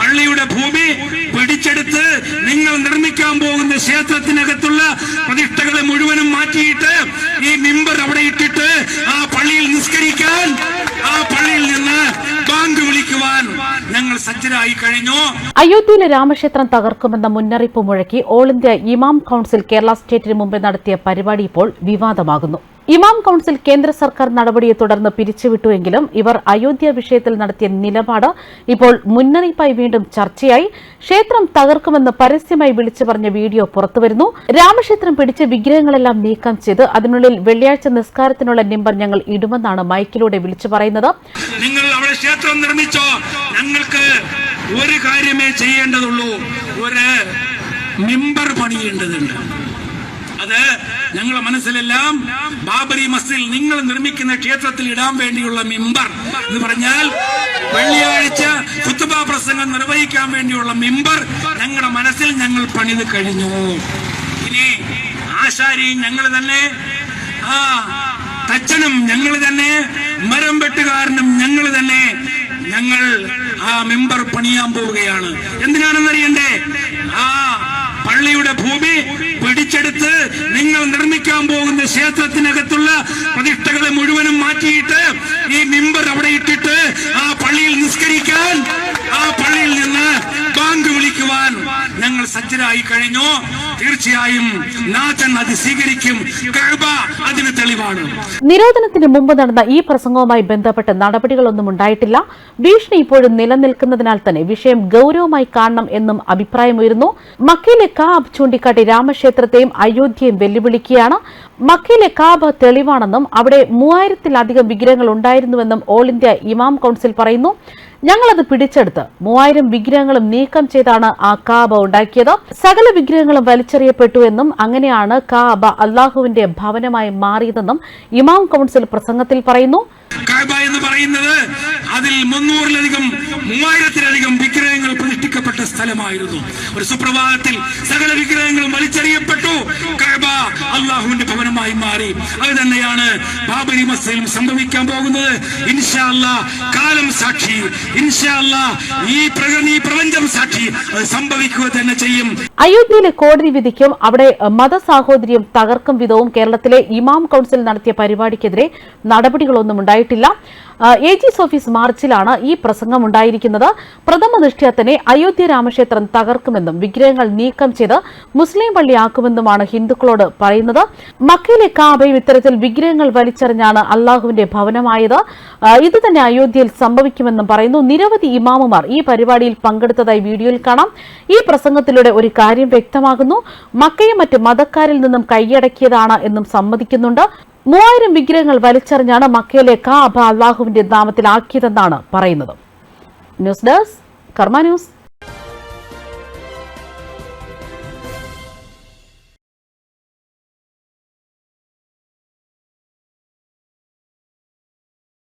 പള്ളിയുടെ ഭൂമി പിടിച്ചെടുത്ത് നിങ്ങൾ നിർമ്മിക്കാൻ പോകുന്ന ക്ഷേത്രത്തിനകത്തുള്ള പ്രതിഷ്ഠകളെ മുഴുവനും മാറ്റിയിട്ട് ഈ മിമ്പർ അവിടെ ഇട്ടിട്ട് ആ പള്ളിയിൽ നിസ്കരിക്കാൻ ആ പള്ളിയിൽ നിന്ന് ബാങ്ക് വിളിക്കുവാൻ ഞങ്ങൾ സജ്ജരായി കഴിഞ്ഞു. അയോധ്യയിലെ രാമക്ഷേത്രം തകർക്കുമെന്ന മുന്നറിയിപ്പ് മുഴക്കി all India imam council Kerala സ്റ്റേറ്റിന് മുമ്പ് നടത്തിയ പരിപാടി ഇപ്പോൾ വിവാദമാകുന്നു. ഇമാം കൌൺസിൽ കേന്ദ്ര സർക്കാർ നടപടിയെ തുടർന്ന് പിരിച്ചുവിട്ടുവെങ്കിലും ഇവർ അയോധ്യ വിഷയത്തിൽ നടത്തിയ നിലപാട് ഇപ്പോൾ മുന്നറിയിപ്പായി വീണ്ടും ചർച്ചയായി. ക്ഷേത്രം തകർക്കുമെന്ന് പരസ്യമായി വിളിച്ചു പറഞ്ഞ വീഡിയോ പുറത്തുവരുന്നു. രാമക്ഷേത്രം പിടിച്ച് വിഗ്രഹങ്ങളെല്ലാം നീക്കം ചെയ്ത് അതിനുള്ളിൽ വെള്ളിയാഴ്ച നിസ്കാരത്തിനുള്ള നിമ്പർ ഞങ്ങൾ ഇടുമെന്നാണ് മൈക്കിലൂടെ വിളിച്ചു പറയുന്നത്. നിങ്ങൾ അവിടെ ക്ഷേത്രം നിർമ്മിച്ചോ? ഞങ്ങൾക്ക് ഒരു കാര്യമേ ചെയ്യേണ്ടതുള്ളൂ. ഒരു മിമ്പർ പണിയേണ്ടതുണ്ട്. അത് ഞങ്ങളുടെ മനസ്സിലെല്ലാം ബാബരി മസ്ജിദിൽ നിങ്ങൾ നിർമ്മിക്കുന്ന ക്ഷേത്രത്തിൽ ഇടാൻ വേണ്ടിയുള്ള മിമ്പർ എന്ന് പറഞ്ഞാൽ വെള്ളിയാഴ്ച കുത്തുബ പ്രസംഗം നിർവഹിക്കാൻ വേണ്ടിയുള്ള മിമ്പർ ഞങ്ങളുടെ മനസ്സിൽ ഞങ്ങൾ പണിത് കഴിഞ്ഞു. ഇനി ആശാരി ഞങ്ങൾ തന്നെ ആ തച്ചനും ഞങ്ങൾ തന്നെ മരം വെട്ടുകാരനും ഞങ്ങൾ തന്നെ ഞങ്ങൾ ആ മെമ്പർ പണിയാൻ പോവുകയാണ്. എന്തിനാണെന്നറിയണ്ടേ ആ പള്ളിയുടെ ഭൂമി പിടിച്ചെടുത്ത് നിങ്ങൾ നിർമ്മിക്കാൻ പോകുന്ന ക്ഷേത്രത്തിനകത്തുള്ള പ്രതിഷ്ഠകളെ മുഴുവനും മാറ്റിയിട്ട് ഈ മിമ്പർ അവിടെ ഇട്ടിട്ട് ആ പള്ളിയിൽ നിസ്കരിക്കാൻ ആ പള്ളിയിൽ നിന്ന് ബാങ്ക് വിളിക്കുവാൻ ഞങ്ങൾ സജ്ജരായി കഴിഞ്ഞു. തീർച്ചയായും നാഥൻ അത് സ്വീകരിക്കും. അതിന് തെളിവാണ്. നിരോധനത്തിന് മുമ്പ് നടന്ന ഈ പ്രസംഗവുമായി ബന്ധപ്പെട്ട് നടപടികളൊന്നും ഉണ്ടായിട്ടില്ല. ഭീഷണി ഇപ്പോഴും നിലനിൽക്കുന്നതിനാൽ തന്നെ വിഷയം ഗൗരവമായി കാണണം എന്നും അഭിപ്രായമുയരുന്നു. മക്കയിലെ കാബ് ചൂണ്ടിക്കാട്ടി രാമക്ഷേത്രത്തെയും അയോധ്യയും വെല്ലുവിളിക്കുകയാണ്. മക്കയിലെ കാബ് തെളിവാണെന്നും അവിടെ മൂവായിരത്തിലധികം വിഗ്രഹങ്ങൾ ഉണ്ടായിരുന്നുവെന്നും ഓൾ ഇന്ത്യ ഇമാം കൌൺസിൽ പറയുന്നു. ഞങ്ങളത് പിടിച്ചെടുത്ത് മൂവായിരം വിഗ്രഹങ്ങളും നീക്കം ചെയ്താണ് ആ കാബ ഉണ്ടാക്കിയത്. സകല വിഗ്രഹങ്ങളും വലിച്ചെറിയപ്പെട്ടു എന്നും അങ്ങനെയാണ് കാബ അള്ളാഹുവിന്റെ ഭവനമായി മാറിയതെന്നും ഇമാം കൗൺസിൽ പ്രസംഗത്തിൽ പറയുന്നു. എന്ന് പറയുന്നത് അതിൽ മുന്നൂറിലധികം മൂവായിരത്തിലധികം വിഗ്രഹങ്ങൾ പ്രതിഷ്ഠിക്കപ്പെട്ട സ്ഥലമായിരുന്നു. ഒരു സുപ്രഭാതത്തിൽ സകല വിഗ്രഹങ്ങളും വലിച്ചെറിയപ്പെട്ടു. കാബ അള്ളാഹുവിന്റെ ഭവനമായി മാറി. അത് തന്നെയാണ് ബാബരി മസ്ജിദിലും സംഭവിക്കാൻ പോകുന്നത്. ഇൻഷാല്ല കാലം സാക്ഷി. ഇൻഷാല്ല ഈ പ്രകൃതി പ്രപഞ്ചം സാക്ഷി. അത് സംഭവിക്കുക തന്നെ ചെയ്യും. അയോധ്യയിലെ കോടതി വിധിക്കും അവിടെ മതസാഹോദര്യം തകർക്കും വിധവും കേരളത്തിലെ ഇമാം കൌൺസിൽ നടത്തിയ പരിപാടിക്കെതിരെ നടപടികളൊന്നും ഉണ്ടായിട്ടില്ല. എ ഓഫീസ് മാർച്ചിലാണ് ഈ പ്രസംഗം ഉണ്ടായിരിക്കുന്നത്. പ്രഥമ ദൃഷ്ട്യാ തന്നെ അയോധ്യ രാമക്ഷേത്രം തകർക്കുമെന്നും വിഗ്രഹങ്ങൾ നീക്കം ചെയ്ത് മുസ്ലിം പള്ളിയാക്കുമെന്നുമാണ് ഹിന്ദുക്കളോട് പറയുന്നത്. മക്കയിലെ കാബയും ഇത്തരത്തിൽ വിഗ്രഹങ്ങൾ വലിച്ചെറിഞ്ഞാണ് അള്ളാഹുവിന്റെ ഭവനമായത്. ഇത് തന്നെ അയോധ്യയിൽ സംഭവിക്കുമെന്നും പറയുന്നു. നിരവധി ഇമാമുമാർ ഈ പരിപാടിയിൽ പങ്കെടുത്തതായി വീഡിയോയിൽ കാണാം. ഈ പ്രസംഗത്തിലൂടെ ഒരു കാര്യം വ്യക്തമാകുന്നു. മക്കയും മറ്റ് മതക്കാരിൽ നിന്നും കൈയടക്കിയതാണ് എന്നും സമ്മതിക്കുന്നുണ്ട്. മൂവായിരം വിഗ്രഹങ്ങൾ വലിച്ചെറിഞ്ഞാണ് മക്കയിലെ കാബ അള്ളാഹുവിന്റെ നാമത്തിലാക്കിയതെന്നാണ് പറയുന്നത്. News desk Karma news.